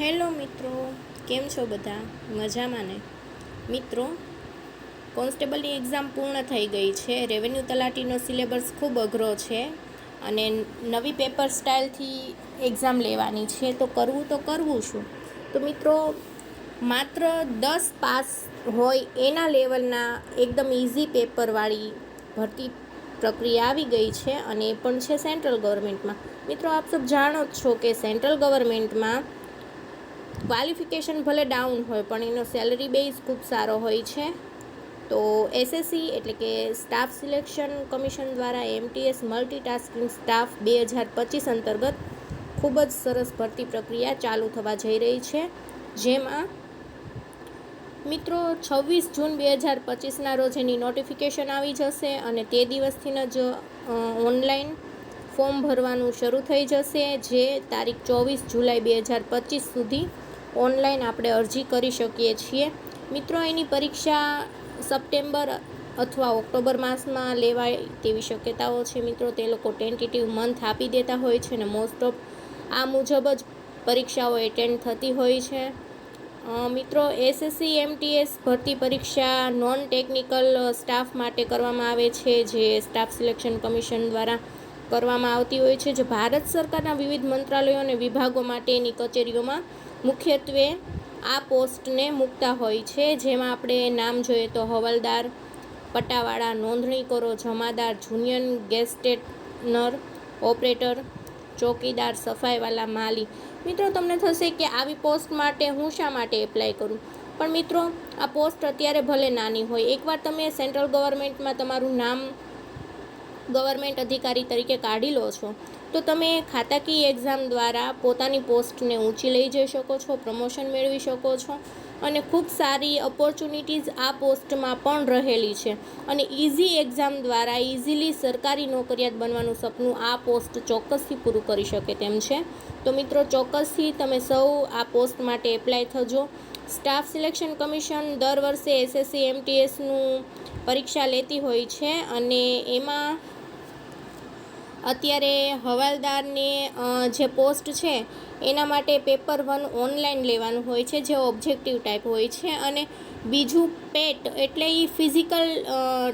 Hello મિત્રો, કેમ છો બધા? મજામાં ને? મિત્રો, કોન્સ્ટેબલની એક્ઝામ પૂર્ણ થઈ ગઈ છે. રેવન્યુ તલાટીનો સિલેબસ ખૂબ અઘરો છે અને નવી પેપર સ્ટાઇલથી એક્ઝામ લેવાની છે. તો કરવું તો કરવું શું? તો મિત્રો, માત્ર દસ પાસ હોય એના લેવલના એકદમ ઇઝી પેપરવાળી ભરતી પ્રક્રિયા આવી ગઈ છે અને એ પણ છે સેન્ટ્રલ ગવર્મેન્ટમાં. મિત્રો, આપ સબ જાણો જ છો કે સેન્ટ્રલ ગવર્મેન્ટમાં ક્વોલિફિકેશન ભલે ડાઉન હોય, પણ એનો સેલરી બેઝ ખૂબ સારો હોય છે. તો એસએસસી એટલે કે સ્ટાફ સિલેક્શન કમિશન દ્વારા એમટીએસ મલ્ટીટાસ્કિંગ સ્ટાફ બે હજાર પચીસ અંતર્ગત ખૂબ જ સરસ ભરતી પ્રક્રિયા ચાલુ થવા જઈ રહી છે. જેમાં મિત્રો છવ્વીસ જૂન બે હજાર પચીસના રોજ એની નોટિફિકેશન આવી જશે અને તે દિવસથી જ ઓનલાઈન ફોર્મ ભરવાનું શરૂ થઈ જશે, જે તારીખ ચોવીસ જુલાઈ બે હજાર પચીસ સુધી ઓનલાઈન આપણે અરજી કરી શકીએ છીએ. મિત્રો, એની પરીક્ષા સપ્ટેમ્બર અથવા ઓક્ટોબર માસમાં લેવાય તેવી શક્યતાઓ છે. મિત્રો, તે લોકો ટેન્ટેટિવ મંથ આપી દેતા હોય છે ને મોસ્ટ ઓફ આ મુજબ જ પરીક્ષાઓ એટેન્ડ થતી હોય છે. મિત્રો, એસએસસી, એમટીએસ ભરતી પરીક્ષા નોન ટેકનિકલ સ્ટાફ માટે કરવામાં આવે છે, જે સ્ટાફ સિલેક્શન કમિશન દ્વારા કરવામાં આવતી હોય છે, જે ભારત સરકારના વિવિધ મંત્રાલયો અને વિભાગો માટેની કચેરીઓમાં મુખ્યત્વે આ પોસ્ટને મૂકતા હોય છે, જેમાં આપણે નામ જોઈએ તો હવાલદાર પટ્ટાવાળા નોંધણી કરો, જમાદાર, જુનિયર ગેસ્ટેનર ઓપરેટર, ચોકીદાર, સફાઈવાલા, માલી. મિત્રો, તમને થશે કે આવી પોસ્ટ માટે હું શા માટે એપ્લાય કરું? પણ મિત્રો, આ પોસ્ટ અત્યારે ભલે નાની હોય, એકવાર તમે સેન્ટ્રલ ગવર્મેન્ટમાં તમારું નામ ગવર્મેન્ટ અધિકારી તરીકે કાઢી લો છો તો તમે ખાતાકીય એક્ઝામ દ્વારા પોતાની પોસ્ટને ઊંચી લઈ જઈ શકો છો, પ્રમોશન મેળવી શકો છો અને ખૂબ સારી ઓપોર્ચ્યુનિટીઝ આ પોસ્ટમાં પણ રહેલી છે. અને ઇઝી એક્ઝામ દ્વારા ઇઝીલી સરકારી નોકરિયાત બનવાનું સપનું આ પોસ્ટ ચોક્કસથી પૂરું કરી શકે તેમ છે. તો મિત્રો, ચોક્કસથી તમે સૌ આ પોસ્ટ માટે એપ્લાય થજો. સ્ટાફ સિલેક્શન કમિશન દર વર્ષે એસએસસી એમટીએસનું પરીક્ષા લેતી હોય છે અને એમાં અત્યારે હવાલદારની જે પોસ્ટ છે, એના માટે પેપર વન ઓનલાઈન લેવાનું હોય છે, જે ઓબ્જેક્ટિવ ટાઈપ હોય છે અને બીજું પેટ એટલે એ ફિઝિકલ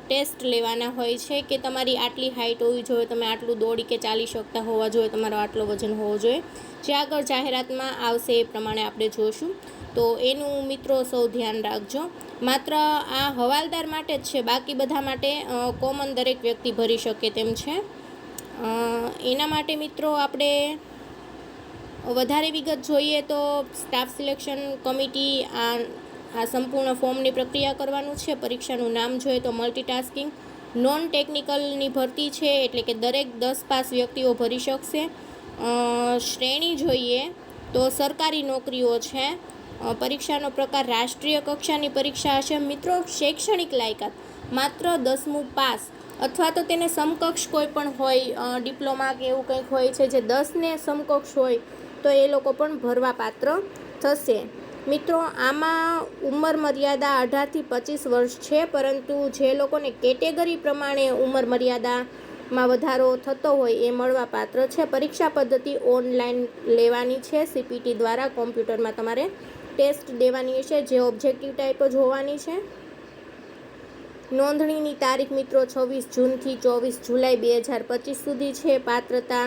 ટેસ્ટ લેવાના હોય છે કે તમારી આટલી હાઇટ હોવી જોઈએ, તમે આટલું દોડી કે ચાલી શકતા હોવા જોઈએ, તમારો આટલો વજન હોવો જોઈએ. જે આગળ જાહેરાતમાં આવશે એ પ્રમાણે આપણે જોશું. તો એનું મિત્રો સૌ ધ્યાન રાખજો. માત્ર આ હવાલદાર માટે જ છે, બાકી બધા માટે કોમન દરેક વ્યક્તિ ભરી શકે તેમ છે. એના માટે મિત્રો આપણે વધારે વિગત જોઈએ તો સ્ટાફ સિલેક્શન કમિટી આ આ સંપૂર્ણ ફોર્મની પ્રક્રિયા કરવાનું છે. પરીક્ષાનું નામ જોઈએ તો મલ્ટીટાસ્કિંગ નોન ટેકનિકલની ભરતી છે એટલે કે દરેક દસ પાસ વ્યક્તિઓ ભરી શકશે. શ્રેણી જોઈએ તો સરકારી નોકરીઓ છે. પરીક્ષાનો પ્રકાર રાષ્ટ્રીય કક્ષાની પરીક્ષા હશે. મિત્રો, શૈક્ષણિક લાયકાત માત્ર દસમું પાસ અથવા તો તેને સમકક્ષ કોઈ પણ હોય ડિપ્લોમા કે એવું કંઈક હોય છે જે દસને સમકક્ષ હોય, તો એ લોકો પણ ભરવા પાત્ર થશે. મિત્રો, આમાં ઉંમર મર્યાદા અઢારથી પચીસ વર્ષ છે, પરંતુ જે લોકોને કેટેગરી પ્રમાણે ઉંમર મર્યાદામાં વધારો થતો હોય એ મળવા પાત્ર છે. પરીક્ષા પદ્ધતિ ઓનલાઈન લેવાની છે. સીપીટી દ્વારા કોમ્પ્યુટરમાં તમારે ટેસ્ટ દેવાની છે. જે ઓબ્જેક્ટિવ ટાઈપ જ હોવાની છે. નોંધણીની તારીખ મિત્રો છવ્વીસ જૂનથી ચોવીસ જુલાઈ બે હજાર પચીસ સુધી છે. પાત્રતા,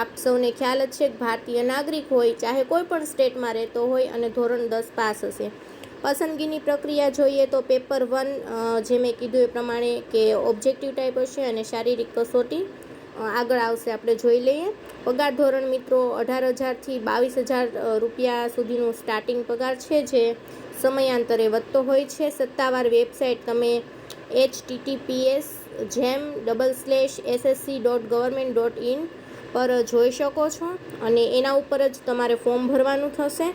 આપ સૌને ખ્યાલ જ છે કે ભારતીય નાગરિક હોય, ચાહે કોઈ પણ સ્ટેટમાં રહેતો હોય અને ધોરણ દસ પાસ હશે. પસંદગીની પ્રક્રિયા જોઈએ તો પેપર વન જે મેં કીધું એ પ્રમાણે કે ઓબ્જેક્ટિવ ટાઈપ હશે અને શારીરિક કસોટી આગળ આવશે આપણે જોઈ લઈએ. પગાર ધોરણ મિત્રો અઢાર હજારથી બાવીસ હજાર રૂપિયા સુધીનું સ્ટાર્ટિંગ પગાર છે, જે સમયાંતરે વધતો હોય છે. સત્તાવાર વેબસાઇટ તમે એચ ટીટીપીએસ જેમ double slash SSC dot government dot in પર જોઈ શકો છો અને એના ઉપર જ તમારે ફોર્મ ભરવાનું થશે.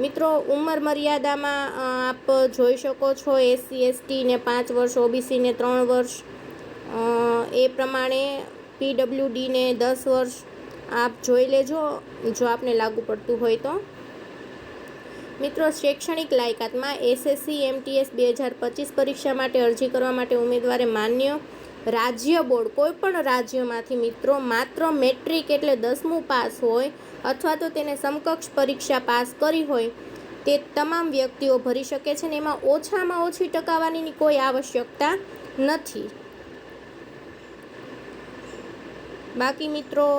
મિત્રો, ઉંમર મર્યાદામાં આપ જોઈ શકો છો એસસી એસટીને પાંચ વર્ષ ઓબીસીને ત્રણ વર્ષ. એ પ્રમાણે પીડબ્લ્યુડીને દસ વર્ષ આપ જોઈ લેજો, જો આપને લાગુ પડતું હોય તો. મિત્રો, શૈક્ષણિક લાયકાતમાં એસએસસી, એમટીએસ બે હજાર પચીસ પરીક્ષા માટે અરજી કરવા માટે ઉમેદવારે માન્ય રાજ્ય બોર્ડ કોઈ પણ રાજ્યમાંથી મિત્રો, માત્ર મેટ્રિક એટલે દસમું પાસ હોય અથવા તો તેને સમકક્ષ પરીક્ષા પાસ કરી હોય, તે તમામ વ્યક્તિઓ ભરી શકે છે ને એમાં ઓછામાં ઓછી ટકાવાની કોઈ આવશ્યકતા નથી. બાકી મિત્રો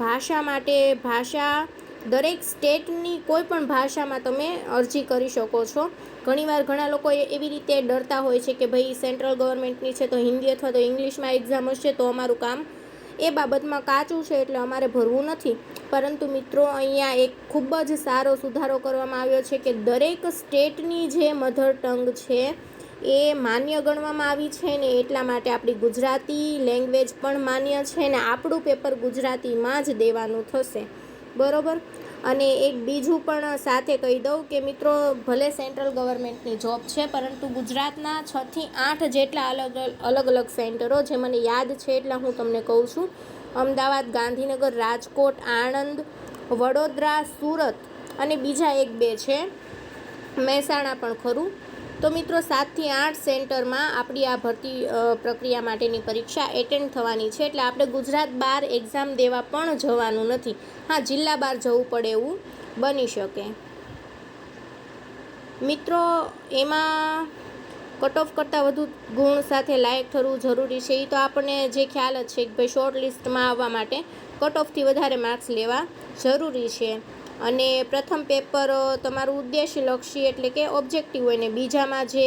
ભાષા માટે ભાષા દરેક સ્ટેટની કોઈ પણ ભાષામાં તમે અરજી કરી શકો છો. ઘણીવાર ઘણા લોકો એવી રીતે ડરતા હોય છે કે ભાઈ સેન્ટ્રલ ગવર્મેન્ટની છે તો હિન્દી અથવા તો ઇંગ્લિશમાં એક્ઝામ હશે તો અમારું કામ એ બાબતમાં કાચું છે એટલે અમારે ભરવું નથી. પરંતુ મિત્રો, અહીંયા એક ખૂબ જ સારો સુધારો કરવામાં આવ્યો છે કે દરેક સ્ટેટની જે મધર ટંગ છે એ માન્ય ગણવામાં આવી છે ને એટલા માટે આપણી ગુજરાતી લેંગ્વેજ પણ માન્ય છે ને આપણું પેપર ગુજરાતીમાં જ દેવાનું થશે. બરોબર? અને એક બીજું પણ સાથે કહી દઉં કે મિત્રો, ભલે સેન્ટ્રલ ગવર્મેન્ટની જોબ છે, પરંતુ ગુજરાતના છથી આઠ જેટલા અલગ અલગ અલગ સેન્ટરો જે મને યાદ છે એટલા હું તમને કહું છું. અમદાવાદ, ગાંધીનગર, રાજકોટ, આણંદ, વડોદરા, સુરત અને બીજા એક બે છે. મહેસાણા પણ ખરું. તો મિત્રો, સાતથી આઠ સેન્ટરમાં આપણી આ ભરતી પ્રક્રિયા માટેની પરીક્ષા એટેન્ડ થવાની છે. એટલે આપણે ગુજરાત બહાર એક્ઝામ દેવા પણ જવાનું નથી. હા, જિલ્લા બહાર જવું પડે એવું બની શકે. મિત્રો, એમાં કટ ઓફ કરતાં વધુ ગુણ સાથે લાયક થવું જરૂરી છે. એ તો આપણને જે ખ્યાલ જ છે કે ભાઈ શોર્ટ લિસ્ટમાં આવવા માટે કટ ઓફથી વધારે માર્ક્સ લેવા જરૂરી છે. અને પ્રથમ પેપર તમારું ઉદ્દેશ્યલક્ષી એટલે કે ઓબ્જેક્ટિવ હોય ને, બીજામાં જે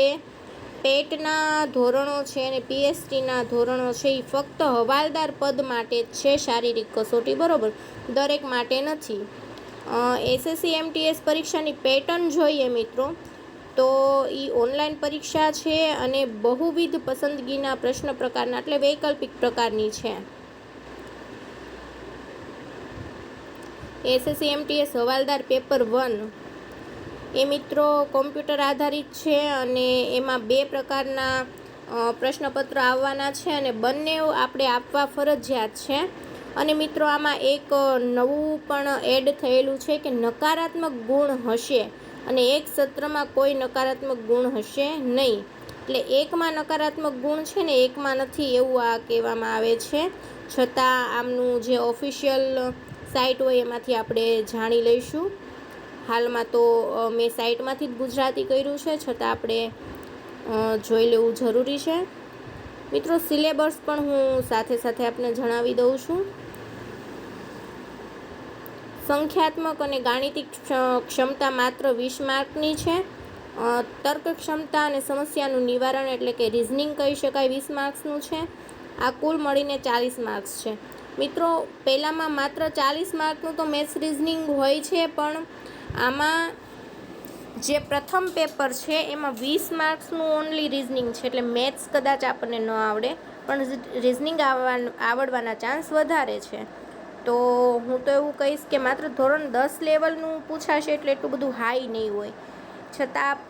પેટના ધોરણો છે અને પીએસટીના ધોરણો છે એ ફક્ત હવાલદાર પદ માટે જ છે શારીરિક કસોટી, બરોબર? દરેક માટે નથી. એસએસસી એમટીએસ પરીક્ષાની પેટર્ન જોઈએ મિત્રો. તો એ ઓનલાઈન પરીક્ષા છે અને બહુવિધ પસંદગીના પ્રશ્ન પ્રકારના, એટલે વૈકલ્પિક પ્રકારની છે. એસએસસી એમટીએસ હવાલદાર પેપર વન. એ મિત્રો કોમ્પ્યુટર આધારિત છે અને એમાં બે પ્રકારના પ્રશ્નપત્ર આવવાના છે અને બંને આપણે આપવા ફરજિયાત છે. અને મિત્રો આમાં એક નવું પણ એડ થયેલું છે કે નકારાત્મક ગુણ હશે અને એક સત્રમાં કોઈ નકારાત્મક ગુણ હશે નહીં. એટલે એકમાં નકારાત્મક ગુણ છે ને એકમાં નથી એવું આ કહેવામાં આવે છે. છતાં આમનું જે ઓફિશિયલ સાઇટ હોય એમાંથી આપણે જાણી લઈશું. હાલમાં તો મેં સાઇટમાંથી જ ગુજરાતી કર્યું છે, છતાં આપણે જોઈ લેવું જરૂરી છે. મિત્રો, સિલેબસ પણ હું સાથે સાથે આપને જણાવી દઉં છું. સંખ્યાત્મક અને ગાણિતિક ક્ષ- ક્ષમતા માત્ર વીસ માર્કની છે. તર્ક ક્ષમતા અને સમસ્યાનું નિવારણ એટલે કે રિઝનિંગ કહી શકાય વીસ માર્ક્સનું છે. આ કુલ મળીને ચાલીસ માર્ક્સ છે. મિત્રો, પહેલાંમાં માત્ર ચાલીસ માર્કનું તો મેથ્સ રિઝનિંગ હોય છે, પણ આમાં જે પ્રથમ પેપર છે, એમાં વીસ માર્ક્સનું ઓનલી રિઝનિંગ છે, એટલે મેથ્સ કદાચ આપણને ન આવડે, પણ રિઝનિંગ આવવા, આવડવાના ચાન્સ વધારે છે. તો હું તો એવું કહીશ કે માત્ર ધોરણ દસ લેવલનું પૂછાશે એટલે એટલું બધું હાઈ નહીં હોય. છતાં આપ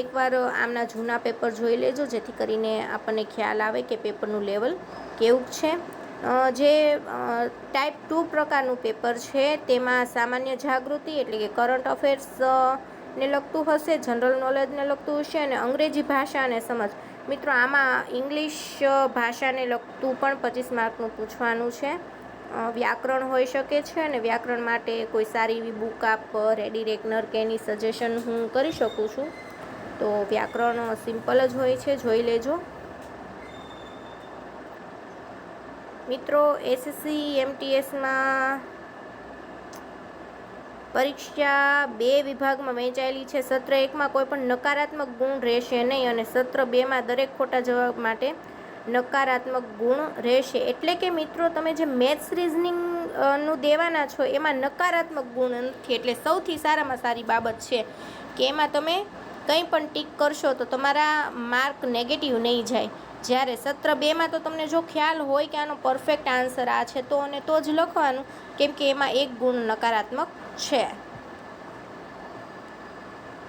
એકવાર આમના જૂના પેપર જોઈ લેજો, જેથી કરીને આપણને ખ્યાલ આવે કે પેપરનું લેવલ કેવું છે. જે ટાઈપ ટુ પ્રકારનું પેપર છે, તેમાં સામાન્ય જાગૃતિ એટલે કે કરંટ અફેર્સ ને લગતું હશે જનરલ નોલેજને લગતું હશે અને અંગ્રેજી ભાષા અને સમજ. મિત્રો, આમાં ઇંગ્લિશ ભાષાને લગતું પણ પચીસ માર્કનું પૂછવાનું છે. વ્યાકરણ હોઈ શકે છે અને વ્યાકરણ માટે કોઈ સારી એવી બુક આપ રેડી રેકનર કે એની સજેશન હું કરી શકું છું. તો વ્યાકરણ સિમ્પલ જ હોય છે, જોઈ લેજો. મિત્રો એસએસસી એમટીએસમાં પરીક્ષા બે વિભાગમાં વહેંચાયેલી છે. સત્ર એકમાં કોઈ પણ નકારાત્મક ગુણ રહેશે નહીં અને સત્ર બેમાં દરેક ખોટા જવાબ માટે નકારાત્મક ગુણ રહેશે. એટલે કે મિત્રો, તમે જે મેથ્સ રિઝનિંગનું દેવાના છો, એમાં નકારાત્મક ગુણ નથી. એટલે સૌથી સારામાં સારી બાબત છે કે એમાં તમે કંઈ પણ ટીક કરશો તો તમારા માર્ક નેગેટિવ નહીં જાય. જ્યારે સત્ર બેમાં તો તમને જો ખ્યાલ હોય કે આનો પરફેક્ટ આન્સર આ છે, તો અને તો જ લખવાનું, કેમ કે એમાં એક ગુણ નકારાત્મક છે.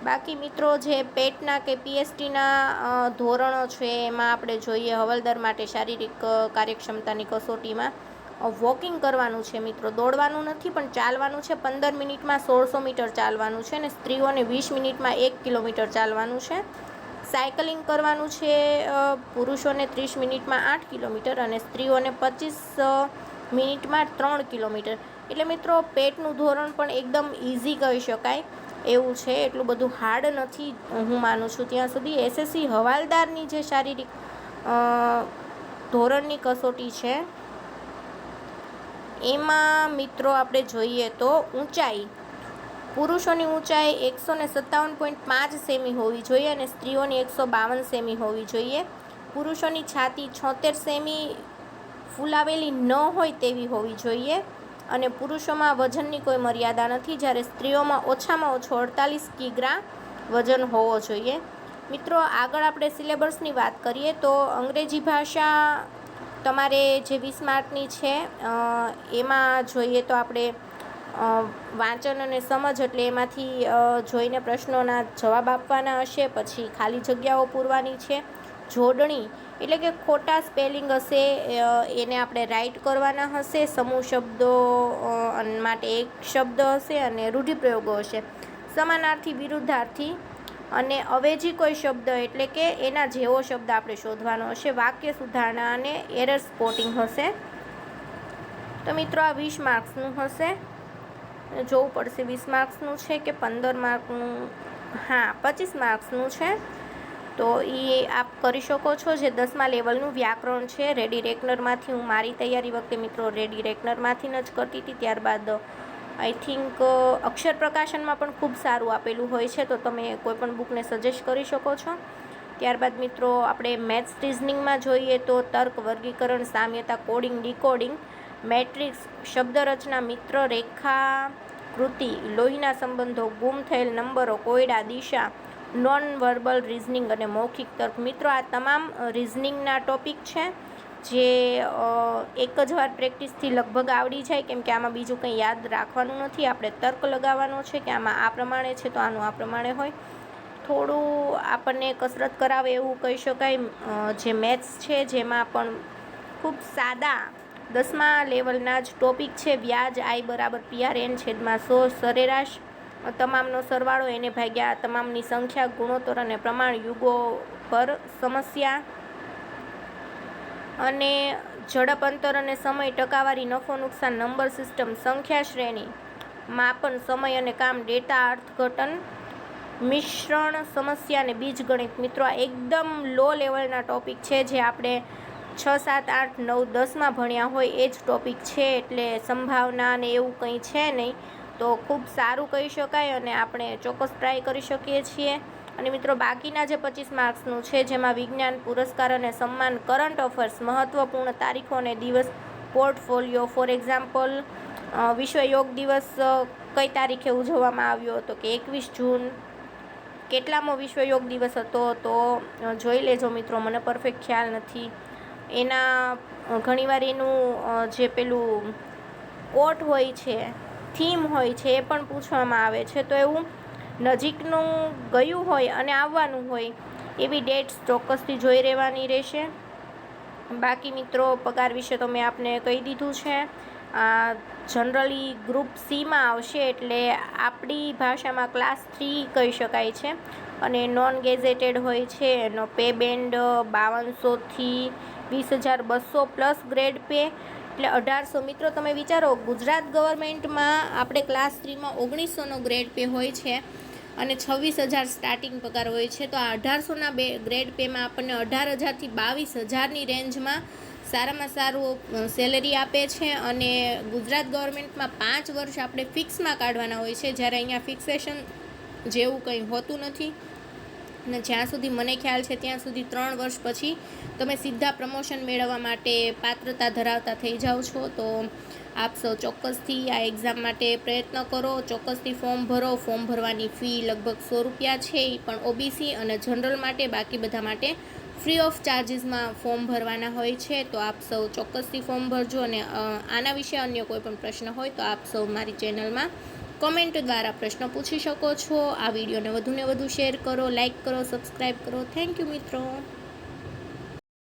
બાકી મિત્રો જે પેટના કે પીએસટીના ધોરણો છે, એમાં આપણે જોઈએ હવલદાર માટે શારીરિક કાર્યક્ષમતાની કસોટીમાં વોકિંગ કરવાનું છે મિત્રો. દોડવાનું નથી, પણ ચાલવાનું છે. પંદર મિનિટમાં સોળસો મીટર ચાલવાનું છે અને સ્ત્રીઓને વીસ મિનિટમાં એક કિલોમીટર ચાલવાનું છે. સાયકલિંગ કરવાનું છે પુરુષોને ત્રીસ મિનિટમાં આઠ કિલોમીટર અને સ્ત્રીઓને પચીસ મિનિટમાં ત્રણ કિલોમીટર. એટલે મિત્રો, પેટનું ધોરણ પણ એકદમ ઇઝી કહી શકાય. એવું છે, એટલું બધું હાર્ડ નથી, હું માનું છું. ત્યાં સુધી એસએસસી હવાલદારની જે શારીરિક ધોરણની કસોટી છે, એમાં મિત્રો આપણે જોઈએ તો ઊંચાઈ પુરુષોની ઊંચાઈ એકસો ને સત્તાવન પોઈન્ટ પાંચ સેમી હોવી જોઈએ અને સ્ત્રીઓની એકસો બાવન સેમી હોવી જોઈએ. પુરુષોની છાતી છોતેર સેમી ફૂલાવેલી ન હોય તેવી હોવી જોઈએ અને પુરુષોમાં વજનની કોઈ મર્યાદા નથી. જ્યારે સ્ત્રીઓમાં ઓછામાં ઓછો અડતાલીસ કિગ્રા વજન હોવો જોઈએ. મિત્રો, આગળ આપણે સિલેબસની વાત કરીએ તો અંગ્રેજી ભાષા તમારે જે વીસ માર્કની છે એમાં જોઈએ તો આપણે વાંચન અને સમજ એટલે એમાંથી જોઈને પ્રશ્નોના જવાબ આપવાના હશે, પછી ખાલી જગ્યાઓ પૂરવાની છે. જોડણી એટલે કે ખોટા સ્પેલિંગ હશે એને આપણે રાઈટ કરવાના હશે, સમૂહ શબ્દો માટે એક શબ્દ હશે અને રૂઢિપ્રયોગો હશે. સમાનાર્થી, વિરુદ્ધાર્થી અને અવેજી કોઈ શબ્દ એટલે કે એના જેવો શબ્દ આપણે શોધવાનો હશે, વાક્ય સુધારણા અને એરર સ્પોટિંગ હશે. તો મિત્રો, આ વીસ માર્ક્સનું હશે. જોવું પડશે. વીસ માર્ક્સનું છે કે પંદર માર્કનું? હા, પચીસ માર્ક્સનું છે. તો એ આપ કરી શકો છો જે દસમા લેવલનું વ્યાકરણ છે. રેડી રેકનરમાંથી હું મારી તૈયારી વખતે મિત્રો રેડી રેકનરમાંથી જ કરતી હતી. ત્યારબાદ આઈ થિંક અક્ષર પ્રકાશનમાં પણ ખૂબ સારું આપેલું હોય છે. તો તમે કોઈપણ બુકને સજેસ્ટ કરી શકો છો. ત્યારબાદ મિત્રો, આપણે મેથ્સ રિઝનિંગમાં જોઈએ તો તર્ક, વર્ગીકરણ, સામ્યતા, કોડિંગ, ડીકોડિંગ, મેટ્રિક્સ, શબ્દરચના, મિત્ર રેખા કૃતિ, લોહીના સંબંધો, ગુમ થયેલ નંબરો, કોયડા, દિશા નોન વર્બલ રિઝનિંગ અને મૌખિક તર્ક. મિત્રો, આ તમામ રિઝનિંગના ટોપિક છે, જે એક જ વાર પ્રેક્ટિસથી લગભગ આવડી જાય, કેમ કે આમાં બીજું કંઈ યાદ રાખવાનું નથી. આપણે તર્ક લગાવવાનો છે કે આમાં આ પ્રમાણે છે તો આનું આ પ્રમાણે હોય. થોડું આપણને કસરત કરાવે એવું કહી શકાય જે મેથ્સ છે, જેમાં પણ ખૂબ સાદા દસમા લેવલના જ ટોપિક છે વ્યાજ આઈ બરાબર પીઆર એન છેદમાં સો, સરેરાશ. તમામનો સરવાળો એને ભાગ્યા તમામની સંખ્યા, ગુણોત્તર અને પ્રમાણ યુગો પર સમસ્યા. અને ઝડપ, અંતર અને સમય, ટકાવારી, નફો, નુકસાન, નંબર સિસ્ટમ, સંખ્યા શ્રેણી, માપન, સમય અને કામ, ડેટા અર્થઘટન, મિશ્રણ સમસ્યા અને બીજગણિત. મિત્રો, આ એકદમ લો લેવલના ટોપિક છે જે આપણે છ, સાત, આઠ, નવ, દસમાં ભણ્યા હોય એ જ ટોપિક છે એટલે સંભાવના ને એવું કંઈ છે નહીં. તો ખૂબ સારું કહી શકાય અને આપણે ચોક્કસ ટ્રાય કરી શકીએ છીએ. અને મિત્રો, બાકીના જે પચીસ માર્ક્સનું છે, જેમાં વિજ્ઞાન, પુરસ્કાર અને સન્માન કરંટ અફેર્સ મહત્ત્વપૂર્ણ તારીખો અને દિવસ પોર્ટફોલિયો ફોર એક્ઝામ્પલ વિશ્વ યોગ દિવસ કઈ તારીખે ઉજવવામાં આવ્યો હતો કે એકવીસ જૂન, કેટલામો વિશ્વ યોગ દિવસ હતો તો જોઈ લેજો મિત્રો, મને પરફેક્ટ ખ્યાલ નથી. એના ઘણીવાર એનું જે પેલું કોટ હોય છે, થીમ હોય છે, એ પણ પૂછવામાં આવે છે. તો એવું નજીકનું ગયું હોય અને આવવાનું હોય, એવી ડેટ્સ ચોક્કસથી જોઈ રહેવાની રહેશે. બાકી મિત્રો, પગાર વિશે તો મેં આપને કહી દીધું છે. જનરલી ગ્રુપ સીમાં આવશે એટલે આપણી ભાષામાં ક્લાસ થ્રી કહી શકાય છે. અને નોન ગેઝેટેડ હોય છે, એનો પે બેન્ડ બાવનસોથી વીસ હજાર બસો પ્લસ ગ્રેડ પે. એટલે અઢારસો. મિત્રો, તમે વિચારો, ગુજરાત ગવર્મેન્ટમાં આપણે ક્લાસ થ્રીમાં ઓગણીસોનો ગ્રેડ પે હોય છે અને છવ્વીસ હજાર સ્ટાર્ટિંગ પગાર હોય છે. તો આ અઢારસોના બે ગ્રેડ પેમાં આપણને અઢાર હજારથી બાવીસ હજારની રેન્જમાં સારામાં સારું સેલેરી આપે છે અને ગુજરાત ગવર્મેન્ટમાં પાંચ વર્ષ આપણે ફિક્સમાં કાઢવાના હોય છે. જ્યારે અહીંયા ફિક્સેશન જેવું કંઈ હોતું નથી. અને જ્યાં સુધી મને ખ્યાલ છે ત્યાં સુધી ત્રણ વર્ષ પછી તમે સીધા પ્રમોશન મેળવવા માટે પાત્રતા ધરાવતા થઈ જાઓ છો. તો આપ સૌ ચોક્કસથી આ એક્ઝામ માટે પ્રયત્ન કરો. ચોક્કસથી ફોર્મ ભરો. ફોર્મ ભરવાની ફી લગભગ સો રૂપિયા છે એ પણ ઓબીસી અને જનરલ માટે. બાકી બધા માટે ફ્રી ઓફ ચાર્જીસમાં ફોર્મ ભરવાના હોય છે. તો આપ સૌ ચોક્કસથી ફોર્મ ભરજો અને આના વિશે અન્ય કોઈ પણ પ્રશ્ન હોય તો આપ સૌ મારી ચેનલમાં કોમેન્ટ દ્વારા પ્રશ્ન પૂછી શકો છો. આ વિડીયોને વધુને વધુ શેર કરો લાઇક કરો સબસ્ક્રાઈબ કરો. થેન્ક યુ મિત્રો.